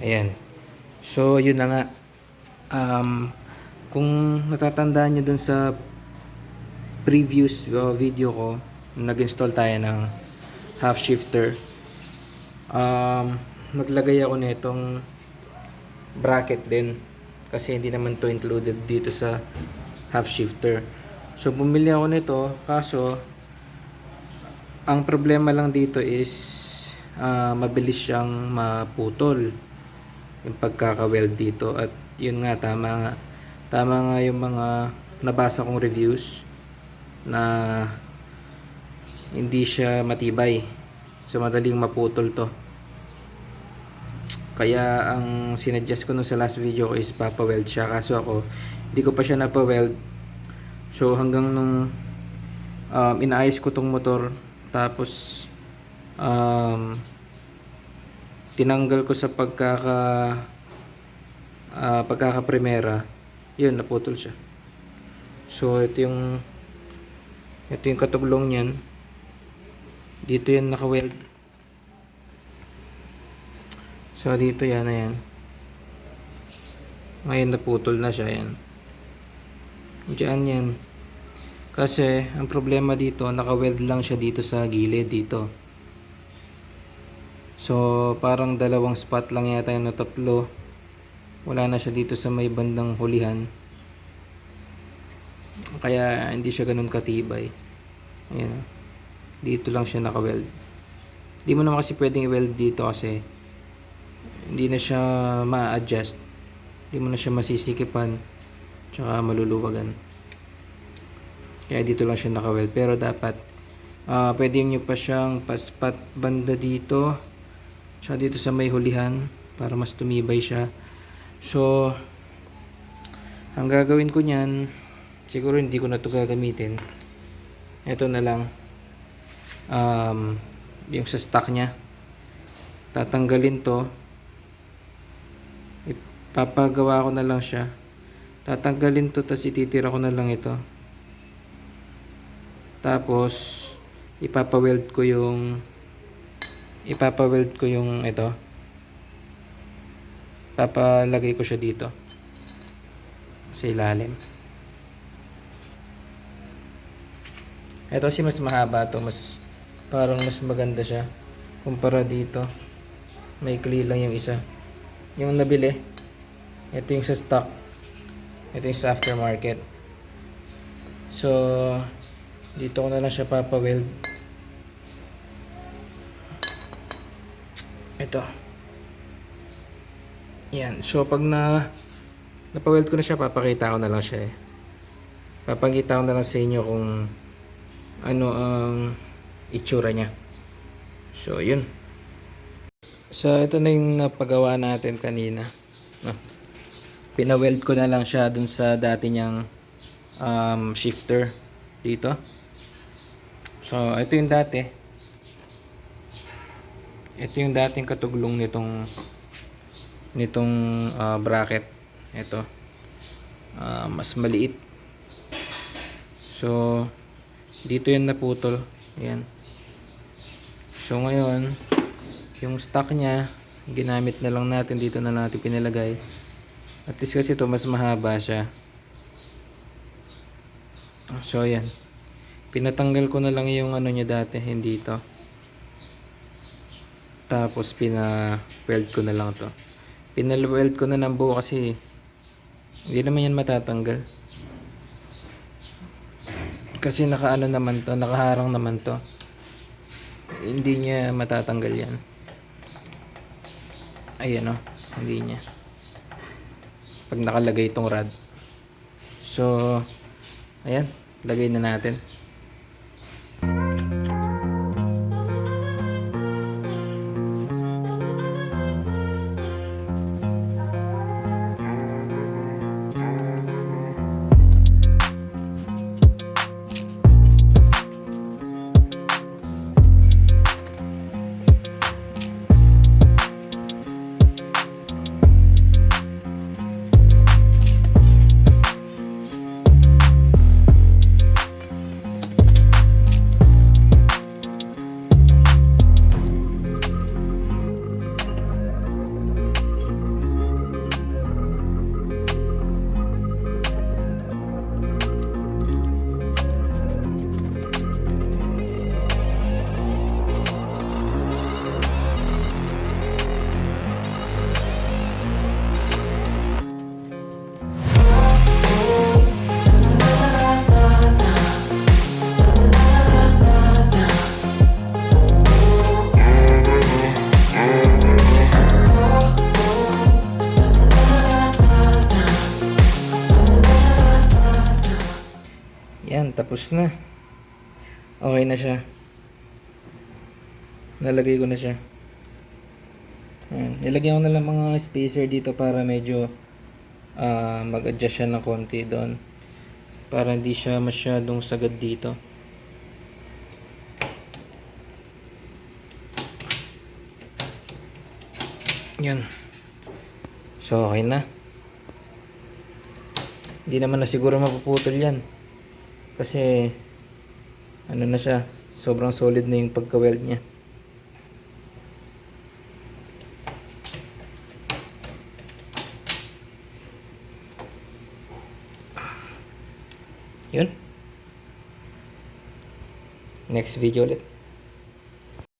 Ayan. So, yun na nga. Um, kung natatandaan nyo dun sa previous uh, video ko, nag-install tayo ng half shifter. Um, naglagay ako nitong bracket din kasi hindi naman to included dito sa half shifter. So bumili ako nito kaso ang problema lang dito is ah, mabilis siyang maputol yung pagkaka-weld dito. At yun nga tama nga. Tama nga yung mga nabasa kong reviews na hindi siya matibay. So madaling maputol to. Kaya ang sinuggest ko nung sa last video ko is papaweld siya. Kaso ako hindi ko pa siya napaweld. So hanggang nung um, inaayos ko tong motor tapos um, tinanggal ko sa pagkaka ah, pagkaka primera yun naputol siya. So ito yung ito yung katuglong niyan. Dito yan naka-weld. So dito yan ayan. Ngayon naputol na siya yan Diyan yan. Kasi ang problema dito naka-weld lang siya dito sa gilid dito So, parang dalawang spot lang yata yung tatlo. Wala na siya dito sa may bandang hulihan. Kaya hindi siya ganun katibay. Ayan. Dito lang siya naka-weld. Hindi mo naman kasi pwedeng i-weld dito kasi hindi na siya ma-adjust. Hindi mo na siya masisikipan. Tsaka maluluwagan. Kaya dito lang siya naka-weld. Pero dapat ah pwede nyo pa siyang paspat banda dito Tsaka dito sa may hulihan para mas tumibay siya. So, ang gagawin ko niyan, siguro hindi ko na ito gagamitin. Ito na lang. Um, yung sa stock niya. Tatanggalin to. Ipapagawa ko na lang siya. Tatanggalin to, tapos ititira ko na lang ito. Tapos, ipapaweld ko yung ipapaweld ko yung ito. Papalagay ko siya dito. Sa ilalim. Ito kasi mas mahaba to. Mas parang mas maganda siya kumpara dito. May lang yung isa. Yung nabili ito yung sa stock. Ito yung sa aftermarket. So dito ko na lang siya papaweld Ito. Yan. So, pag na napaweld ko na siya, papakita ko na lang siya eh. Papakita ko na lang sa inyo kung ano ang itsura niya. So, yun. So, ito na yung napagawa natin kanina. No. Pinaweld ko na lang siya dun sa dati niyang um, shifter dito. So, ito yung dati ito yung dating katuglong nitong nitong uh, bracket. Ito. Uh, mas maliit. So dito yan naputol. Yan so ngayon yung stock nya ginamit na lang natin. Dito na natin pinilagay. At least kasi ito mas mahaba siya. So yan pinatanggal ko na lang yung ano nya dati hindi ito tapos pina-weld ko na lang to. Pina-weld ko na ng buo kasi hindi naman yan matatanggal. Kasi nakaano naman to, nakaharang naman to. Hindi niya matatanggal yan. Ayan o, hindi niya. Pag nakalagay itong rod. So, ayan, lagay na natin. Tapos na. Okay na siya. Nalagay ko na siya. Ayan. Nilagyan ko na lang mga spacer dito para medyo ah, mag-adjust siya ng konti doon. Para hindi siya masyadong sagad dito. Yan. So, okay na. Hindi naman na siguro mapuputol yan. Kasi, ano na siya, sobrang solid na yung pagka-weld niya. Yun. Next video ulit.